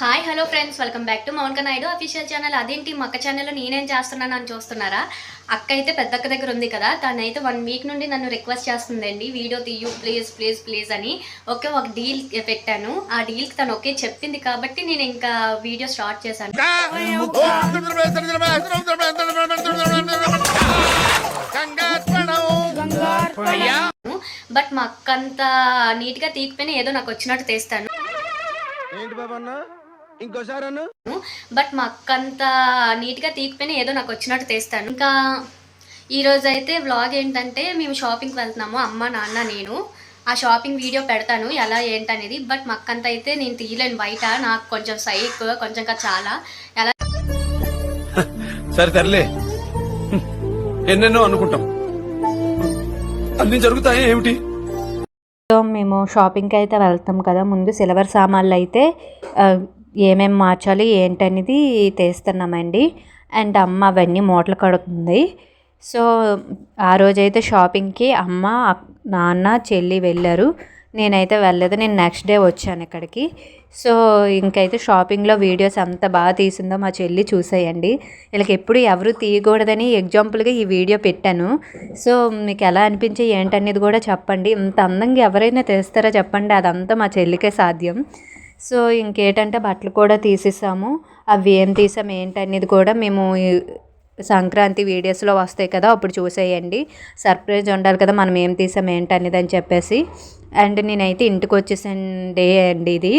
Hi hello friends welcome back to Mounika Naidu official channel అదేంటి మా అక్క ఛానల్లో నేనేం చేస్తున్నాను అని చూస్తున్నారా? అక్క అయితే పెద్ద అక్క దగ్గర ఉంది కదా. తనైతే వన్ వీక్ నుండి నన్ను రిక్వెస్ట్ చేస్తుందండి. వీడియో తీయు ప్లీజ్ ప్లీజ్ ప్లీజ్ అని. ఓకే ఒక డీల్ పెట్టాను. ఆ డీల్కి తను ఓకే చెప్పింది కాబట్టి నేను ఇంకా వీడియో స్టార్ట్ చేశాను. బట్ మా అక్క అంత నీట్గా తీయకపోయినా ఏదో నాకు వచ్చినట్టు తీస్తాను. ఏంటి బాబన్నా? ఇంకోసారి బట్ మా అక్క అంత నీట్గా తీయకపోయినా ఏదో నాకు వచ్చినట్టు తీస్తాను. ఇంకా ఈ రోజు అయితే వ్లాగ్ ఏంటంటే మేము షాపింగ్కి వెళ్తున్నాము అమ్మ నాన్న నేను. ఆ షాపింగ్ వీడియో పెడతాను ఎలా ఏంటనేది. బట్ మా అక్కంత అయితే నేను తీయలేను బయట నాకు కొంచెం సైక్ కొంచెం కాదు చాలా. ఎలా సరే తరలే హ్మ్. ఎన్నెన్నో అనుకుంటాం. అన్ని జరుగుతాయి ఏమిటి? సో మేము షాపింగ్కి అయితే వెళ్తాం కదా ముందు సిల్వర్ సామాన్లు అయితే ఏమేమి మార్చాలి ఏంటనేది తీస్తున్నామండి. అండ్ అమ్మ అవన్నీ మూటలు కడుతుంది. సో ఆ రోజైతే షాపింగ్కి అమ్మ నాన్న చెల్లి వెళ్ళారు. నేనైతే వెళ్ళలేదు. నేను నెక్స్ట్ డే వచ్చాను ఇక్కడికి. సో ఇంకైతే షాపింగ్లో వీడియోస్ అంత బాగా తీసిందో మా చెల్లి చూసేయండి. వీళ్ళకి ఎప్పుడు ఎవరు తీయకూడదని ఎగ్జాంపుల్గా ఈ వీడియో పెట్టాను. సో మీకు ఎలా అనిపించి ఏంటనేది కూడా చెప్పండి. ఇంత అందంగా ఎవరైనా తీస్తారో చెప్పండి. అదంతా మా చెల్లికే సాధ్యం. సో ఇంకేంటంటే బట్టలు కూడా తీసేసాము. అవి ఏం తీసాం ఏంటనేది కూడా మేము సంక్రాంతి వీడియోస్లో వస్తాయి కదా అప్పుడు చూసేయండి. సర్ప్రైజ్ ఉండాలి కదా మనం ఏం తీసాం ఏంటనేది అని చెప్పేసి. అండ్ నేనైతే ఇంటికి వచ్చేసిన డే అండి ఇది.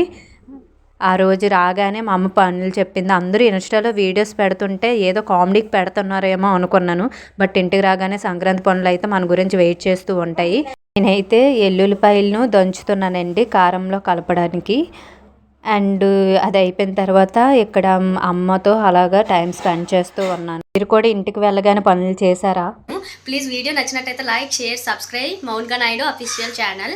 ఆ రోజు రాగానే మా అమ్మ పనులు చెప్పింది. అందరూ ఇన్స్టాలో వీడియోస్ పెడుతుంటే ఏదో కామెడీకి పెడుతున్నారేమో అనుకున్నాను. బట్ ఇంటికి రాగానే సంక్రాంతి పనులు అయితే మన గురించి వెయిట్ చేస్తూ ఉంటాయి. నేనైతే ఎల్లుల్లిపాయలను దంచుతున్నానండి కారంలో కలపడానికి. అండ్ అది అయిపోయిన తర్వాత ఇక్కడ అమ్మతో అలాగా టైం స్పెండ్ చేస్తూ ఉన్నాను. మీరు కూడా ఇంటికి వెళ్ళగానే పనులు చేశారా? ప్లీజ్ వీడియో నచ్చినట్టయితే like share subscribe. Mounika Naidu official channel.